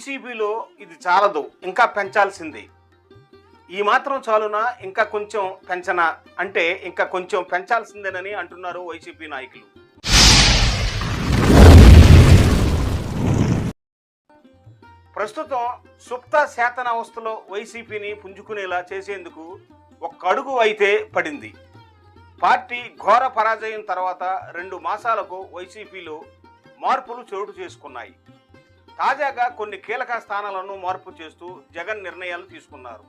వైసీపీలో ఇది చాలదు ఇంకా పెంచాల్సింది. ఈ మాత్రం చాలునా ఇంకా కొంచెం పెంచనా అంటే ఇంకా కొంచెం పెంచాల్సిందేనని అంటున్నారు వైసీపీ నాయకులు. ప్రస్తుతం సుప్త శాతనావస్థలో వైసీపీని పుంజుకునేలా చేసేందుకు ఒక్క అడుగు అయితే పడింది. పార్టీ ఘోర పరాజయం తర్వాత రెండు మాసాలకు వైసీపీలో మార్పులు చోటు చేసుకున్నాయి. తాజాగా కొన్ని కీలక స్థానాలను మార్పు చేస్తూ జగన్ నిర్ణయాలు తీసుకున్నారు.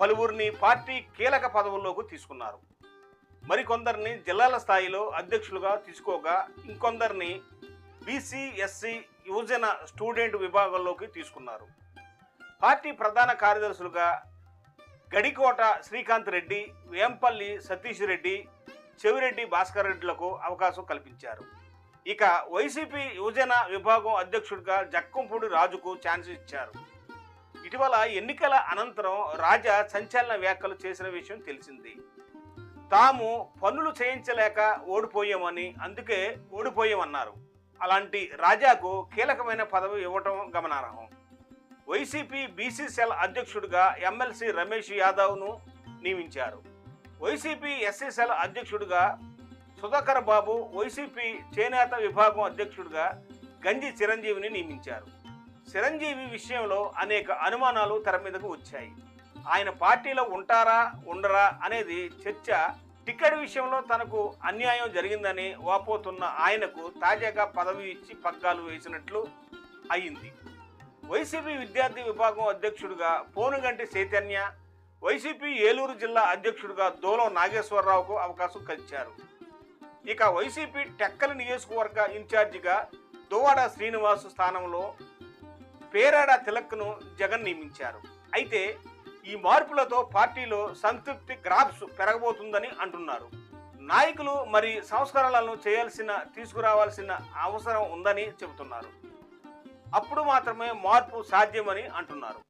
పలువురిని పార్టీ కీలక పదవుల్లోకి తీసుకున్నారు. మరికొందరిని జిల్లాల స్థాయిలో అధ్యక్షులుగా తీసుకోగా ఇంకొందరిని బీసీ ఎస్సీ యువజన స్టూడెంట్ విభాగంలోకి తీసుకున్నారు. పార్టీ ప్రధాన కార్యదర్శులుగా గడికోట శ్రీకాంత్ రెడ్డి వేంపల్లి సతీష్ రెడ్డి చెవిరెడ్డి భాస్కర్ రెడ్డిలకు అవకాశం కల్పించారు. ఇక వైసీపీ యువజన విభాగం అధ్యక్షుడిగా జక్కంపూడి రాజుకు ఛాన్స్ ఇచ్చారు. ఇటీవల ఎన్నికల అనంతరం రాజా సంచలన వ్యాఖ్యలు చేసిన విషయం తెలిసింది. తాము పనులు చేయించలేక ఓడిపోయామని అందుకే ఓడిపోయామన్నారు. అలాంటి రాజాకు కీలకమైన పదవి ఇవ్వటం గమనార్హం. వైసీపీ బీసీసీఎల్ అధ్యక్షుడిగా ఎమ్మెల్సీ రమేష్ యాదవ్ను నియమించారు. వైసీపీ ఎస్సీసీఎల్ అధ్యక్షుడిగా సుధాకర్ బాబు వైసీపీ చేనేత విభాగం అధ్యక్షుడిగా గంజి చిరంజీవిని నియమించారు. చిరంజీవి విషయంలో అనేక అనుమానాలు తెర మీదకు వచ్చాయి. ఆయన పార్టీలో ఉంటారా ఉండరా అనేది చర్చ టికెట్ విషయంలో తనకు అన్యాయం జరిగిందని వాపోతున్న ఆయనకు తాజాగా పదవి ఇచ్చి పగ్గాలు వేసినట్లు అయింది. వైసీపీ విద్యార్థి విభాగం అధ్యక్షుడిగా పోనుగంటి చైతన్య వైసీపీ ఏలూరు జిల్లా అధ్యక్షుడిగా దోలో నాగేశ్వరరావుకు అవకాశం కలిచారు. ఇక వైసీపీ టెక్కల నియోజకవర్గ ఇన్ఛార్జిగా దువ్వాడ శ్రీనివాస్ స్థానంలో పేరాడ తిలక్ను జగన్ నియమించారు. అయితే ఈ మార్పులతో పార్టీలో సంతృప్తి గ్రాఫ్స్ పెరగబోతుందని అంటున్నారు. నాయకులు మరి సంస్కరణలను చేయాల్సిన తీసుకురావాల్సిన అవసరం ఉందని చెబుతున్నారు. అప్పుడు మాత్రమే మార్పు సాధ్యమని అంటున్నారు.